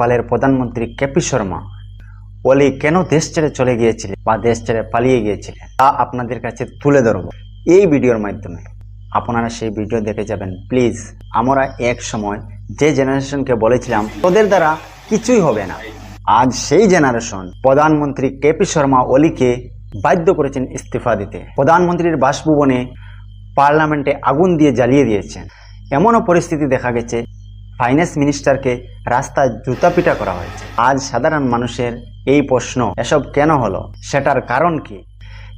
নেপালের প্রধানমন্ত্রী কেপি শর্মা। ওলি কেন দেশ ছেড়ে চলে গিয়েছিলেন বা দেশ ছেড়ে পালিয়ে গিয়েছিলেন, তা আপনাদের কাছে তুলে ধরব এই ভিডিওর মাধ্যমে। আপনারা সেই ভিডিও দেখে যাবেন। প্লিজ, আমরা এক সময় যে জেনারেশনকে বলেছিলাম, তোদের দ্বারা কিছুই হবে না। আজ সেই জেনারেশন প্রধানমন্ত্রী কেপি শর্মা ওলিকে বাধ্য করেছেন ইস্তিফা দিতে। প্রধানমন্ত্রীর বাসভবনে পার্লামেন্টে আগুন দিয়ে জ্বালিয়ে দিয়েছেন। এমনও পরিস্থিতি দেখা গেছে ফাইন্যান্স মিনিস্টারকে রাস্তায় জুতাপিটা করা হয়েছে। আজ সাধারণ মানুষের এই প্রশ্ন, এসব কেন হলো? সেটার কারণ কি?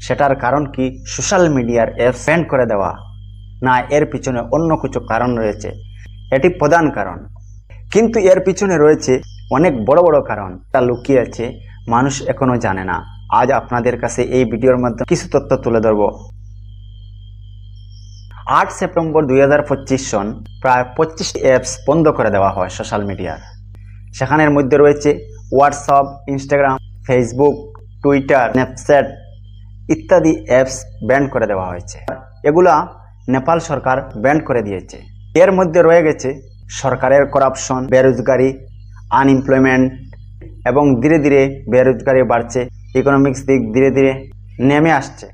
সেটার কারণ কি সোশ্যাল মিডিয়ার অ্যাপ করে দেওয়া? না, এর পিছনে অন্য কিছু কারণ রয়েছে। এটি প্রধান কারণ। কিন্তু এর পিছনে রয়েছে অনেক বড় বড় কারণ। তা লুকিয়ে আছে, মানুষ এখনও জানে না। আজ আপনাদের কাছে এই ভিডিওর মাধ্যমে কিছু তথ্য তুলে ধরবো। আট সেপ্টেম্বর দুই হাজার পঁচিশ সন প্রায় পঁচিশটি অ্যাপস বন্ধ করে দেওয়া হয় সোশ্যাল মিডিয়ার সেখানের মধ্যে রয়েছে WhatsApp Instagram Facebook Twitter Snapchat ইত্যাদি অ্যাপস ব্যান করে দেওয়া হয়েছে। এগুলা নেপাল সরকার ব্যান করে দিয়েছে। এর মধ্যে রয়ে গেছে সরকারের করাপশন বেরোজগারি আনএমপ্লয়মেন্ট এবং ধীরে ধীরে বেরোজগারি বাড়ছে ইকোনমিক্স দিক ধীরে ধীরে নেমে আসছে।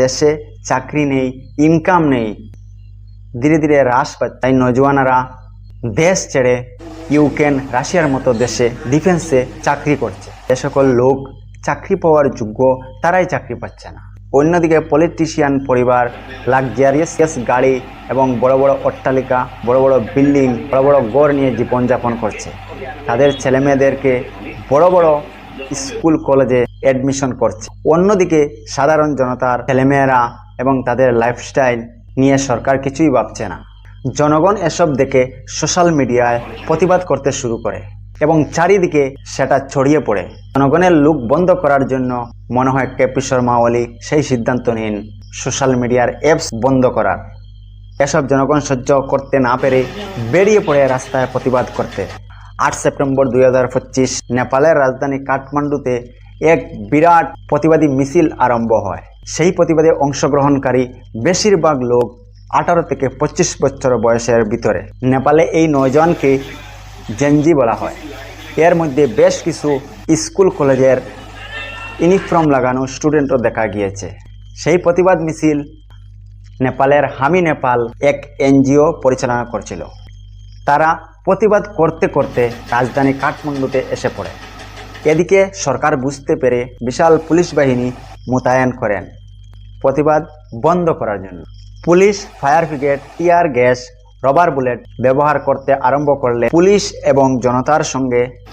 দেশে চাকরি নেই ইনকাম নেই ধীরে ধীরে হ্রাস পাচ্ছে তাই নজওয়ানরা দেশ ছেড়ে ইউক্রেন, রাশিয়ার মতো দেশে ডিফেন্সে চাকরি করছে। যে সকল লোক চাকরি পাওয়ার যোগ্য, তারাই চাকরি পাচ্ছে না। অন্যদিকে পলিটিশিয়ান পরিবার লাক্সারিয়াস গাড়ি এবং বড় বড় অট্টালিকা, বড় বড় বিল্ডিং বড় বড় গড় নিয়ে জীবনযাপন করছে। তাদের ছেলেমেয়েদেরকে বড় বড় স্কুল কলেজে অ্যাডমিশন করছে। অন্যদিকে সাধারণ জনতার ছেলেমেয়েরা এবং তাদের লাইফস্টাইল নিয়ে সরকার কিছুই ভাবছে না। জনগণ এসব দেখে সোশ্যাল মিডিয়ায় প্রতিবাদ করতে শুরু করে এবং চারিদিকে সেটা ছড়িয়ে পড়ে। জনগণের লুক বন্ধ করার জন্য মনে হয় কেপি শর্মা ওলি সেই সিদ্ধান্ত নিন সোশ্যাল মিডিয়ার অ্যাপস বন্ধ করার। এসব জনগণ সহ্য করতে না পেরে বেরিয়ে পড়ে রাস্তায় প্রতিবাদ করতে। আট সেপ্টেম্বর দুই হাজার পঁচিশ নেপালের রাজধানী কাঠমান্ডুতে এক বিরাট প্রতিবাদী মিছিল আরম্ভ হয়। সেই প্রতিবাদে অংশগ্রহণকারী বেশিরভাগ লোক আঠারো থেকে পঁচিশ বছর বয়সের ভিতরে। নেপালে এই নয়জনকে জেনজি বলা হয়। এর মধ্যে বেশ কিছু স্কুল, কলেজের ইউনিফর্ম লাগানো স্টুডেন্টও দেখা গিয়েছে। সেই প্রতিবাদ মিছিল নেপালের হামি নেপাল এক এনজিও পরিচালনা করছিল। তারা প্রতিবাদ করতে করতে রাজধানী কাঠমান্ডুতে এসে পড়ে। এদিকে সরকার বুঝতে পেরে বিশাল পুলিশ বাহিনী মোতায়েন করেন। প্রতিবাদ বন্ধ করার জন্য। Police, fire brigade, tear gas, rubber bullet ব্যবহার করতে আরম্ভ করলে পুলিশ এবং জনতার সঙ্গে